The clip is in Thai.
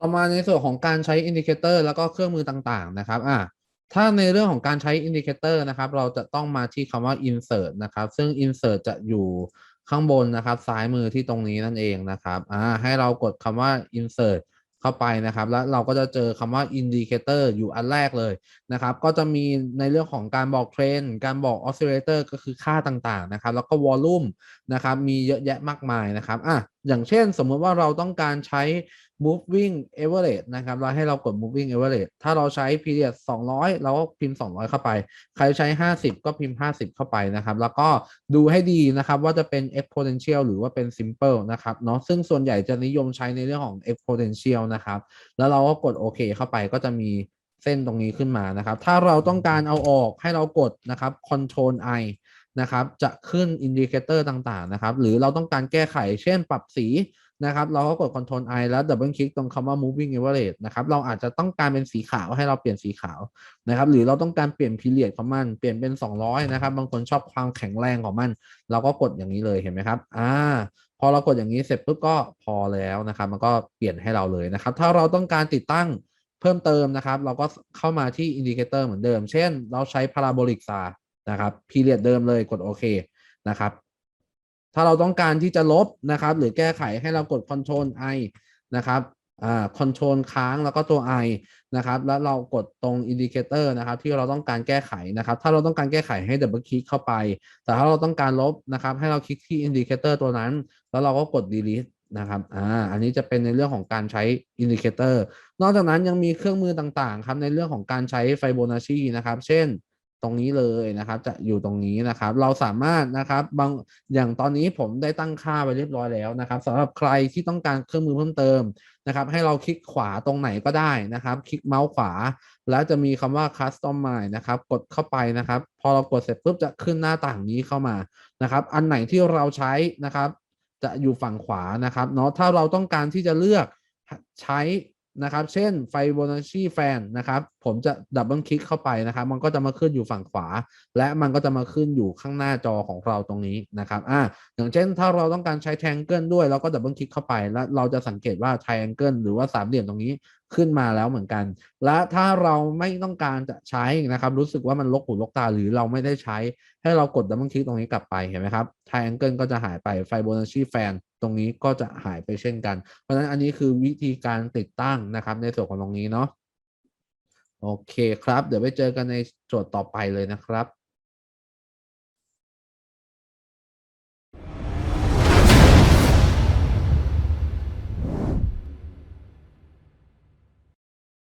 ต่อมาในส่วนของการใช้อินดิเคเตอร์แล้วก็เครื่องมือต่างๆนะครับอ่าถ้าในเรื่องของการใช้อินดิเคเตอร์นะครับ เราจะต้องมาที่คำว่า insert นะครับ ซึ่ง insert จะอยู่ข้างบนนะครับซ้ายมือที่ตรงนี้นั่นเองนะครับอ่าให้เรากดคำว่า insert เข้าไปนะครับ แล้วเราก็จะเจอคำว่า indicator อยู่อันแรกเลยนะครับ ก็จะมีในเรื่องของการบอกเทรนการบอก oscillator ก็คือค่าต่างๆนะครับ แล้วก็ volume นะครับ มีเยอะแยะมากมายนะครับอะ อย่างเช่น สมมติว่าเราต้องการใช้ moving average นะครับเราให้เรากด moving average ถ้าเราใช้ period 200 เราก็พิมพ์ 200 เข้าไป ใครใช้ 50 ก็พิมพ์ 50 เข้าไปนะครับ แล้วก็ดูให้ดีนะครับว่าจะเป็น exponential หรือว่าเป็น simple นะครับเนาะซึ่งส่วนใหญ่จะนิยมใช้ในเรื่องของ exponential นะครับ แล้วเราก็กดโอเคเข้าไปก็จะมีเส้นตรงนี้ขึ้นมานะครับ ถ้าเราต้องการเอาออกให้เรากดนะครับ control i นะครับจะขึ้นอินดิเคเตอร์ต่างๆนะครับหรือเราต้องการแก้ไขเช่นปรับสีนะครับเราก็กด Ctrl I แล้วดับเบิลคลิกตรงคำว่า moving average นะครับเราอาจจะต้องการเป็นสีขาวให้เราเปลี่ยนสีขาวนะครับหรือเราต้องการเปลี่ยน period ของมันเปลี่ยนเป็น 200 นะครับ บางคนชอบความแข็งแรงของมัน เราก็กดอย่างนี้เลยเห็นไหมครับอ่าพอเรากดอย่างนี้เสร็จปุ๊บก็พอแล้วนะครับ มันก็เปลี่ยนให้เราเลยนะครับ ถ้าเราต้องการติดตั้งเพิ่มเติมนะครับ เราก็เข้ามาที่อินดิเคเตอร์เหมือนเดิม เช่น เราใช้ parabolic star นะครับ period เดิมเลยกดโอเคนะครับ ถ้าเราต้องการที่จะลบนะครับ หรือแก้ไขให้เรากด Ctrl I นะครับอ่า Ctrl ค้างแล้วก็ตัว I นะครับ แล้วเรากดตรงอินดิเคเตอร์นะครับ ที่เราต้องการแก้ไขนะครับ ถ้าเราต้องการแก้ไขให้ดับเบิลคลิกเข้าไป แต่ถ้าเราต้องการลบนะครับ ให้เราคลิกที่อินดิเคเตอร์ตัวนั้น แล้วเราก็กด delete นะครับ อ่า อันนี้จะเป็นในเรื่องของการใช้อินดิเคเตอร์ นอกจากนั้นยังมีเครื่องมือต่างๆ ครับ ในเรื่องของการใช้ไฟโบนัชชีนะครับ เช่น ตรงนี้เลยนะครับ จะอยู่ตรงนี้นะครับ เราสามารถนะครับบางอย่างตอนนี้ผมได้ตั้งค่าไปเรียบร้อยแล้วนะครับสำหรับใครที่ต้องการเครื่องมือเพิ่มเติมนะครับ ให้เราคลิกขวาตรงไหนก็ได้นะครับ คลิกเมาส์ขวา แล้วจะมีคำว่า customize นะครับ กดเข้าไปนะครับ พอเรากดเสร็จปุ๊บจะขึ้นหน้าต่างนี้เข้ามานะครับ อันไหนที่เราใช้นะครับ จะอยู่ฝั่งขวานะครับเนาะถ้าเราต้องการที่จะเลือกใช้ นะครับ เช่นไฟโบนัชชีแฟนนะครับ ผมจะดับเบิลคลิกเข้าไปนะครับ มันก็จะมาขึ้นอยู่ฝั่งขวา และมันก็จะมาขึ้นอยู่ข้างหน้าจอของเราตรงนี้นะครับอ่าอย่างเช่นถ้าเราต้องการใช้แทงเกิลด้วยเราก็ดับเบิลคลิกเข้าไป แล้วเราจะสังเกตว่าไทแองเกิลหรือว่าสามเหลี่ยมตรงนี้ขึ้นมาแล้วเหมือนกัน และถ้าเราไม่ต้องการจะใช้นะครับ รู้สึกว่ามันลกหูลกตาหรือเราไม่ได้ใช้ ให้เรากดดับเบิลคลิกตรงนี้กลับไปเห็นไหมครับไทแองเกิลก็จะหายไปไฟโบนัชชีแฟน ตรงนี้ก็จะหายไปเช่นกัน เพราะฉะนั้นอันนี้คือวิธีการติดตั้งนะครับในส่วนของตรงนี้เนาะโอเคครับ เดี๋ยวไปเจอกันในโจทย์ต่อไปเลยนะครับ